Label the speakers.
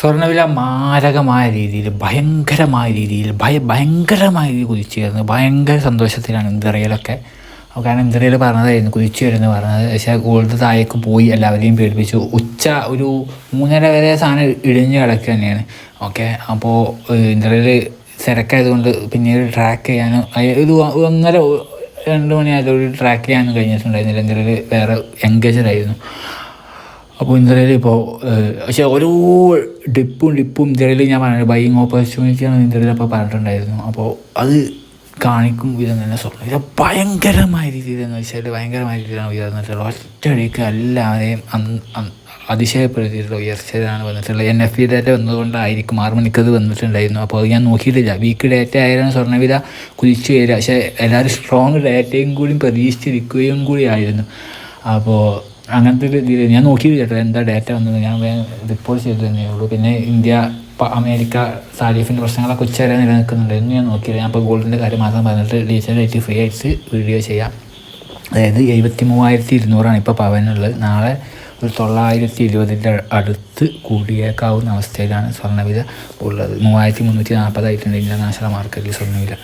Speaker 1: സ്വർണവില മാരകമായ രീതിയിൽ ഭയങ്കരമായ രീതിയിൽ ഭയ ഭയങ്കരമായ രീതിയിൽ കുതിച്ചു കയറുന്നു ഭയങ്കര സന്തോഷത്തിലാണ് ഇന്ത്യയിലൊക്കെ. കാരണം ഇന്ത്യയിൽ പറഞ്ഞതായിരുന്നു കുതിച്ചു വരുന്നത് പറഞ്ഞത്. പക്ഷേ ഗോൾഡ് താഴേക്ക് പോയി എല്ലാവരെയും പേടിപ്പിച്ചു. ഉച്ച ഒരു മൂന്നര വരെ സാധനം ഇടിഞ്ഞു കിടക്കുക തന്നെയാണ്. ഓക്കെ? അപ്പോൾ ഇന്ത്യയിൽ തിരക്കായതുകൊണ്ട് പിന്നീട് ട്രാക്ക് ചെയ്യാനും ഒരു ഒന്നര രണ്ട് മണിയായതോട് ട്രാക്ക് ചെയ്യാനും കഴിഞ്ഞിട്ടുണ്ടായിരുന്നില്ല. ഇന്ത്യയിൽ വേറെ എൻഗേജഡ് ആയിരുന്നു. അപ്പോൾ ഇന്ത്യയിൽ ഇപ്പോൾ പക്ഷേ ഓരോ ഡിപ്പും ഡിപ്പും ഇന്ത്യയിൽ ഞാൻ പറഞ്ഞു ബൈയിങ് ഓപ്പർച്യൂണിറ്റിയാണ് ഇന്ത്യയിൽ അപ്പോൾ പറഞ്ഞിട്ടുണ്ടായിരുന്നു. അപ്പോൾ അത് കാണിക്കും വിധം തന്നെ സ്വപ്നം. ഇത് ഭയങ്കരമായ രീതിയിൽ എന്ന് വെച്ചാൽ ഭയങ്കരമായ രീതിയിലാണ് ഉയർന്നിട്ടുള്ളത് ഒറ്റയടിക്ക് എല്ലാവരെയും അന്ന് അതിശയപ്പെടുത്തിയിട്ടുള്ള ഉയർച്ചയിലാണ് വന്നിട്ടുള്ളത്. എൻ എഫ് ഇ ഡേറ്റ വന്നതുകൊണ്ടായിരിക്കും ആറ് മണിക്കത് വന്നിട്ടുണ്ടായിരുന്നു. അപ്പോൾ അത് ഞാൻ നോക്കിയിട്ടില്ല. വീക്ക് ഡേറ്റ ആയാലും സ്വർണവില കുതിച്ചു വരിക. പക്ഷേ എല്ലാവരും സ്ട്രോങ് ഡേറ്റയും കൂടി പ്രതീക്ഷിച്ചിരിക്കുകയും കൂടി ആയിരുന്നു. അപ്പോൾ അങ്ങനത്തെ ഒരു ഇതിൽ ഞാൻ നോക്കിയില്ല ചേട്ടാ എന്താ ഡാറ്റ വന്നത്. ഞാൻ റിപ്പോർട്ട് ചെയ്തു തന്നേ ഉള്ളൂ. പിന്നെ ഇന്ത്യ അമേരിക്ക സാലിഫിന്റെ പ്രശ്നങ്ങളൊക്കെ ഉച്ചവരെ നിലനിൽക്കുന്നുണ്ട്. നിലനിൽക്കുന്നുണ്ടായിരുന്നു ഞാൻ നോക്കിയില്ല. ഞാൻ ഇപ്പോൾ ഗോൾഡിന്റെ കാര്യം മാത്രം പറഞ്ഞിട്ട് ആയിട്ട് ഫ്രീ ആയിട്ട് വീഡിയോ ചെയ്യാം. അതായത് എഴുപത്തി മൂവായിരത്തി ഇരുന്നൂറാണ് ഇപ്പോൾ പവനുള്ളത്. നാളെ ഒരു തൊള്ളായിരത്തി ഇരുപതിന്റെ അടുത്ത് കൂടിയേക്കാവുന്ന അവസ്ഥയിലാണ് സ്വർണവില ഉള്ളത്. മൂവായിരത്തി മുന്നൂറ്റി നാൽപ്പതായിട്ടുണ്ട് ഇന്റർനാഷണൽ മാർക്കറ്റിൽ സ്വർണവില.